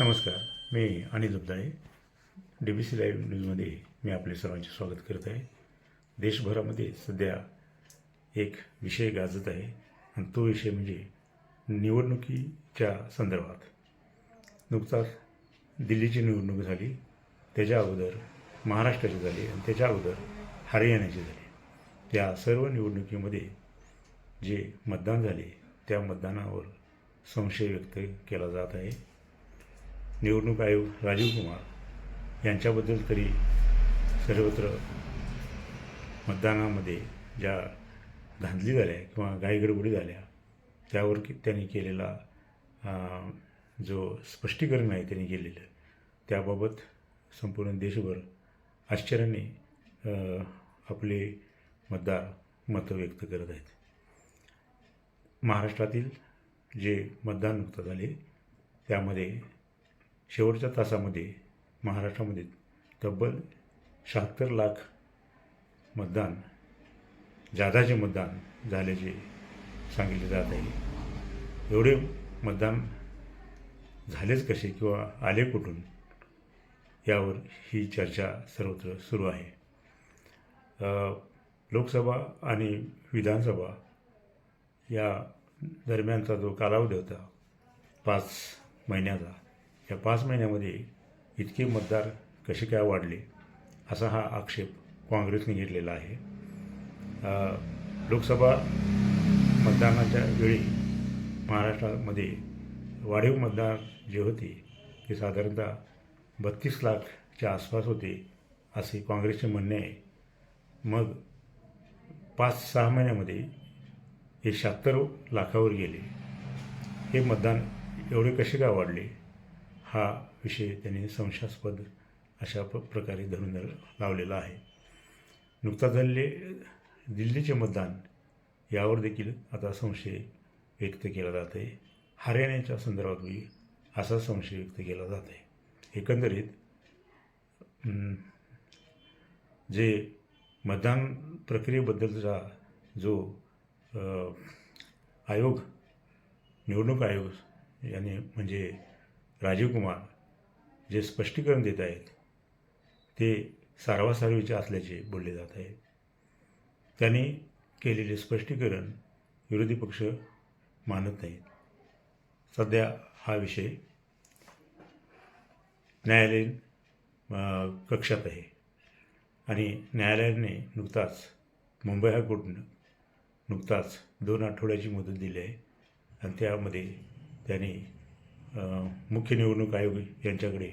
नमस्कार मी Anil Dubdale D B C live न्यूजमध्ये मी आपले सर्वांचे स्वागत करत आहे. देशभरामध्ये सध्या एक विषय गाजत आहे आणि तो विषय म्हणजे निवडणुकीच्या संदर्भात. नुकताच दिल्लीची निवडणूक झाली त्याच्या अगोदर महाराष्ट्राची झाली आणि त्याच्या अगोदर हरियाणाची झाली. त्या सर्व निवडणुकीमध्ये जे मतदान झाले त्या मतदानावर संशय व्यक्त केला जात आहे. निवडणूक आयोग राजीव कुमार यांच्याबद्दल तरी सर्वत्र मतदानामध्ये ज्या धांदली झाल्या किंवा गायगडबडी झाल्या त्यावर की त्यांनी केलेला जो स्पष्टीकरण आहे त्यांनी केलेलं त्याबाबत संपूर्ण देशभर आश्चर्याने आपले मतदार मतं व्यक्त करत आहेत. महाराष्ट्रातील जे मतदान नुकतं झाले त्यामध्ये शेवटच्या तासामध्ये महाराष्ट्रामध्ये तब्बल शहात्तर लाख मतदान जादाचे मतदान झाल्याचे सांगितले जात आहे. एवढे मतदान झालेच कसे किंवा आले कुठून? यावर ही चर्चा सर्वत्र सुरू आहे. लोकसभा आणि विधानसभा या दरम्यानचा जो कालावधी होता पाच महिन्याचा या पाच महिन्यामध्ये इतके मतदार कसे काय वाढले असा हा आक्षेप काँग्रेसने घेतलेला आहे. लोकसभा मतदानाच्या वेळी महाराष्ट्रामध्ये वाढीव मतदार जे होते ते साधारणतः बत्तीस लाखच्या आसपास होते असे काँग्रेसचे म्हणणे आहे. मग पाच सहा महिन्यामध्ये हे शहात्तर लाखावर गेले. हे मतदान एवढे कसे काय वाढले? हा विषय त्यांनी संशयास्पद अशा प प्रकारे धरून लावलेला आहे. नुकताच झालेले दिल्लीचे मतदान यावर देखील आता संशय व्यक्त केला जात आहे. हरियाणाच्या संदर्भातही असा संशय व्यक्त केला जात आहे. एकंदरीत जे मतदान प्रक्रियेबद्दलचा जो आयोग निवडणूक आयोग याने म्हणजे राजीव कुमार जे स्पष्टीकरण देत आहेत ते सारवासारवीचे असल्याचे बोलले जात आहे. त्यांनी केलेले स्पष्टीकरण विरोधी पक्ष मानत नाहीत. सध्या हा विषय न्यायालयीन कक्षात आहे आणि न्यायालयाने नुकताच मुंबई हायकोर्टनं नुकताच दोन आठवड्याची मुदत दिली आहे आणि त्यामध्ये त्यांनी मुख्य निवडणूक आयोग यांच्याकडे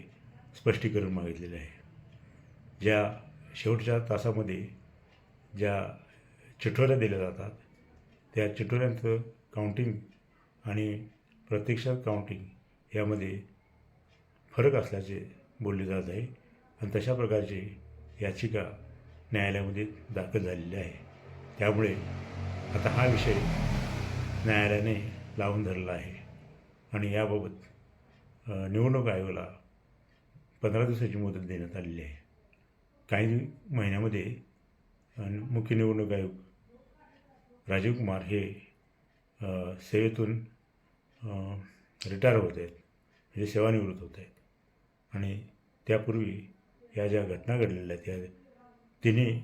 स्पष्टीकरण मागितलेले आहे. ज्या शेवटच्या तासामध्ये ज्या चिठोऱ्या दिल्या जातात त्या चिठोऱ्यांचं काउंटिंग आणि प्रत्यक्षात काउंटिंग यामध्ये फरक असल्याचे बोलले जात आहे आणि तशा प्रकारची याचिका न्यायालयामध्ये दाखल झालेली आहे. त्यामुळे आता हा विषय न्यायालयाने लावून धरला आहे. आणि याबाबत निवडणूक आयोगाला पंधरा दिवसाची मुदत देण्यात आलेली आहे. काही महिन्यामध्ये मुख्य निवडणूक आयोग राजीव कुमार हे सेवेतून रिटायर होत आहेत. म्हणजे सेवानिवृत्त होत आहेत. आणि त्यापूर्वी या ज्या घटना घडलेल्या आहेत त्या तिन्ही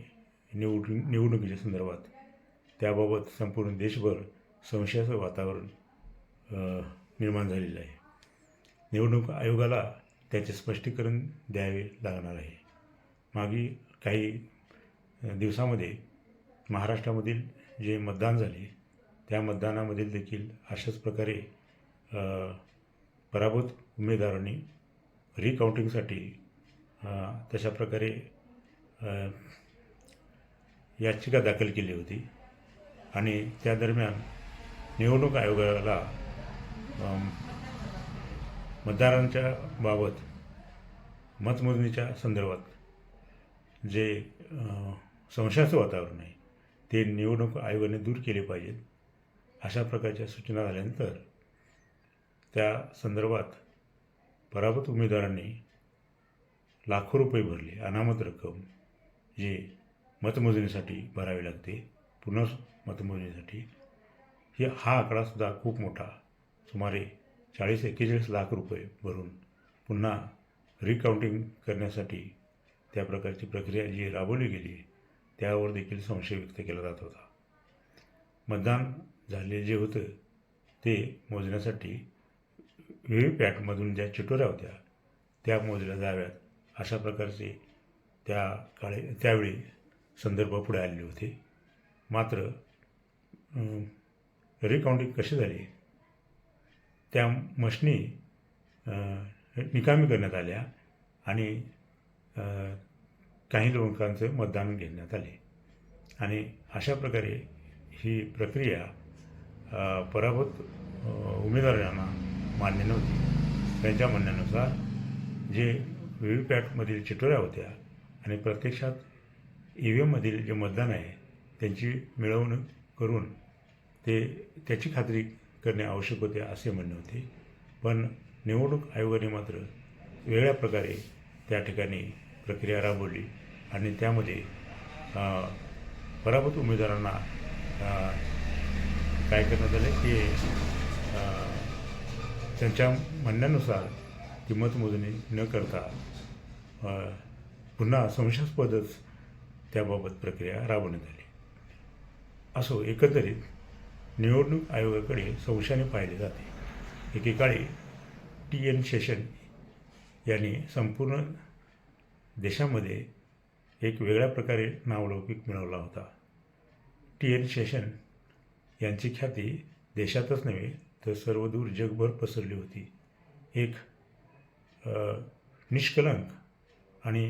निवड निवडणुकीच्या संदर्भात त्याबाबत संपूर्ण देशभर संशयाचं वातावरण निर्माण झालेलं आहे. निवडणूक आयोगाला त्याचे स्पष्टीकरण द्यावे लागणार आहे. मागील काही दिवसामध्ये महाराष्ट्रामधील जे मतदान झाले त्या मतदानामधील देखील अशाच प्रकारे पराभूत उमेदवारांनी रिकाउंटिंगसाठी तशा प्रकारे याचिका दाखल केली होती. आणि त्या दरम्यान निवडणूक आयोगाला मतदारांच्या बाबत मतमोजणीच्या संदर्भात जे संशयाचं वातावरण आहे ते निवडणूक आयोगाने दूर केले पाहिजेत. अशा प्रकारच्या सूचना झाल्यानंतर त्या संदर्भात पराभूत उमेदवारांनी लाखो रुपये भरले. अनामत रक्कम जे मतमोजणीसाठी भरावी लागते पुन्हा मतमोजणीसाठी हे हा आकडासुद्धा खूप मोठा सुमारे चाळीस एक्केचाळीस लाख रुपये भरून पुन्हा रिकाउंटिंग करण्यासाठी त्या प्रकारची प्रक्रिया जी राबवली गेली त्यावर देखील संशय व्यक्त केला जात होता. मतदान झाले जे होतं ते मोजण्यासाठी व्ही व्ही पॅटमधून ज्या चिटोऱ्या होत्या त्या मोजल्या जाव्यात. अशा प्रकारचे त्या काळे त्यावेळी संदर्भ पुढे आलेले होते. मात्र रिकाउंटिंग कशी झाली त्या मशनी निकामी करण्यात आल्या आणि काही लोकांचं मतदान घेण्यात आले. आणि अशा प्रकारे ही प्रक्रिया पराभूत उमेदवारांना मान्य नव्हती. त्यांच्या म्हणण्यानुसार जे व्ही व्ही पॅटमधील चिटोऱ्या होत्या आणि प्रत्यक्षात ई व्ही एममधील जे मतदान आहे त्यांची मिळवणूक करून ते त्याची खात्री करणे आवश्यक होते असे म्हणणे होते. पण निवडणूक आयोगाने मात्र वेगळ्या प्रकारे त्या ठिकाणी प्रक्रिया राबवली आणि त्यामध्ये पराभूत उमेदवारांना काय करण्यात आलं की त्यांच्या म्हणण्यानुसार ती मतमोजणी न करता पुन्हा संशयास्पदच त्याबाबत प्रक्रिया राबवण्यात आली. असो एकंदरीत निवडणूक आयोगाकडे संशयाने पाहिले जाते. एकेकाळी टी एन शेषन यांनी संपूर्ण देशामध्ये एक वेगळ्या प्रकारे नावलौकिक मिळवला होता. टी एन शेषन यांची ख्याती देशातच नव्हे तर सर्वदूर जगभर पसरली होती. एक निष्कलंक आणि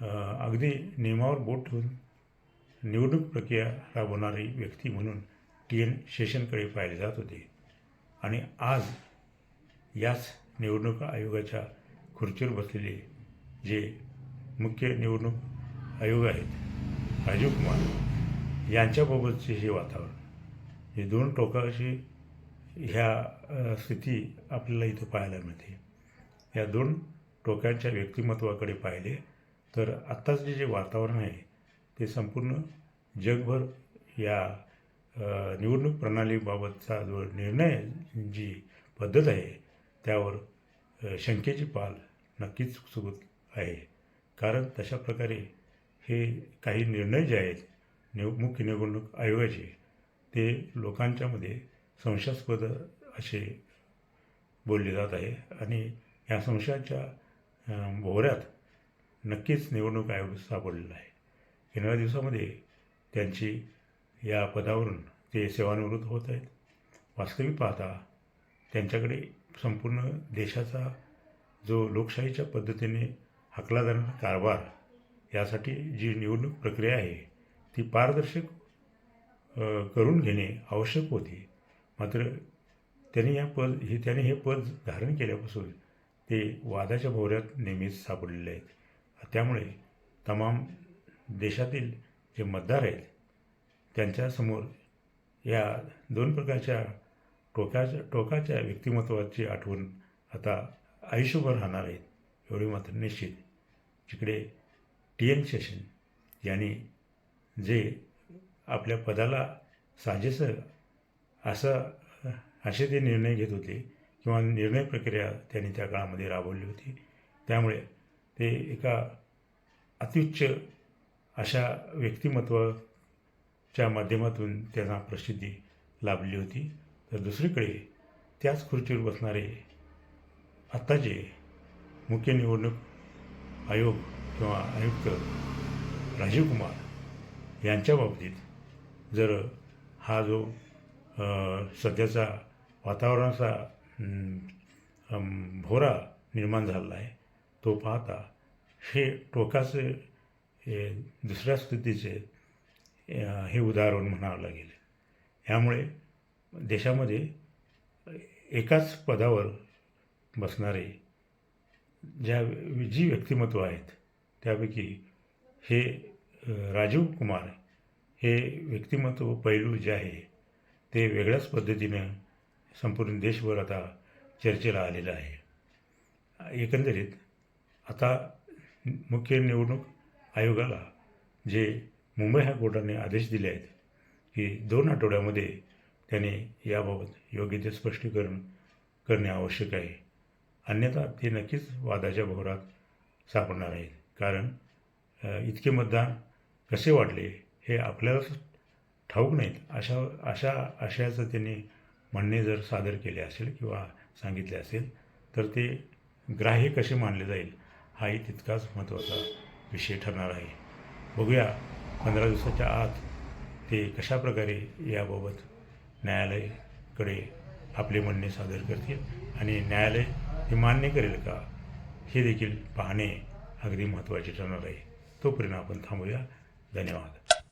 अगदी नियमावर बोट ठेवून निवडणूक प्रक्रिया राबवणारी व्यक्ती म्हणून टी एन शेषनकडे पाहिले जात होते. आणि आज याच निवडणूक आयोगाच्या खुर्चीवर बसलेले जे मुख्य निवडणूक आयोग आहेत राजीव कुमार यांच्याबाबतचे हे वातावरण हे दोन टोकाशी ह्या स्थिती आपल्याला इथं पाहायला मिळते. या दोन टोकांच्या व्यक्तिमत्वाकडे पाहिले तर आत्ताच जे जे वातावरण आहे ते संपूर्ण जगभर या निवडणूक प्रणालीबाबतचा जो निर्णय जी पद्धत आहे त्यावर शंकेची पाल नक्कीच चुकत आहे. कारण तशा प्रकारे हे काही निर्णय जे आहेत निव मुख्य निवडणूक आयोगाचे ते लोकांच्यामध्ये संशयास्पद असे बोलले जात आहे आणि या संशयाच्या भोवऱ्यात नक्कीच निवडणूक आयोग सापडलेला आहे. येणाऱ्या दिवसामध्ये त्यांची या पदावरून ते सेवानिवृत्त होत आहेत. वास्तविक पाहता त्यांच्याकडे संपूर्ण देशाचा जो लोकशाहीच्या पद्धतीने हकला जाणारा कारभार यासाठी जी निवडणूक प्रक्रिया आहे ती पारदर्शक करून घेणे आवश्यक होते. मात्र त्यांनी या पद हे त्याने हे पद धारण केल्यापासून ते वादाच्या भोवऱ्यात नेहमीच सापडलेले आहेत. त्यामुळे तमाम देशातील जे मतदार आहेत त्यांच्यासमोर या दोन प्रकारच्या टोकाच्या टोकाच्या व्यक्तिमत्वाची आठवण आता आयुष्यभर राहणार आहेत एवढी मात्र निश्चित. जिकडे टी एन शेषन यांनी जे आपल्या पदाला साजेसं असं असे ते निर्णय घेत होते किंवा निर्णय प्रक्रिया त्यांनी त्या काळामध्ये राबवली होती त्यामुळे ते एका अत्युच्च अशा च्या माध्यमातून त्यांना प्रसिद्धी लाभली होती. तर दुसरीकडे त्याच खुर्चीवर बसणारे आत्ताचे मुख्य निवडणूक आयोग किंवा आयुक्त राजीव कुमार यांच्या बाबतीत जर हा जो सध्याचा वातावरणाचा भोरा निर्माण झालेला आहे तो पाहता हे टोकाचे दुसऱ्या स्थितीचे हे उदाहरण म्हणावं लागेल. ह्यामुळे देशामध्ये एकाच पदावर बसणारे ज्या जी व्यक्तिमत्व आहेत त्यापैकी हे राजीव कुमार हे व्यक्तिमत्व पैलू जे आहे ते वेगळ्याच पद्धतीनं संपूर्ण देशभर आता चर्चेला आलेलं आहे. एकंदरीत आता मुख्य निवडणूक आयोगाला जे मुंबई हायकोर्टाने आदेश दिले आहेत की दोन आठवड्यामध्ये त्याने याबाबत योग्य ते स्पष्टीकरण करणे आवश्यक आहे. अन्यथा ते नक्कीच वादाच्या भोवरात सापडणार आहेत. कारण इतके मतदान कसे वाढले हे आपल्यालाच ठाऊक नाहीत. अशा अशा आशयाचं त्यांनी म्हणणे जर सादर केले असेल किंवा सांगितले असेल तर ते ग्राह्य कसे मानले जाईल हाही तितकाच महत्त्वाचा विषय ठरणार आहे. बघूया पंधरा दिवसाच्या आत ते कशाप्रकारे याबाबत न्यायालयाकडे आपले म्हणणे सादर करतील आणि न्यायालय हे मान्य करेल का हे देखील पाहणे अगदी महत्त्वाचे ठरणार आहे. तोपर्यंत आपण थांबूया. धन्यवाद.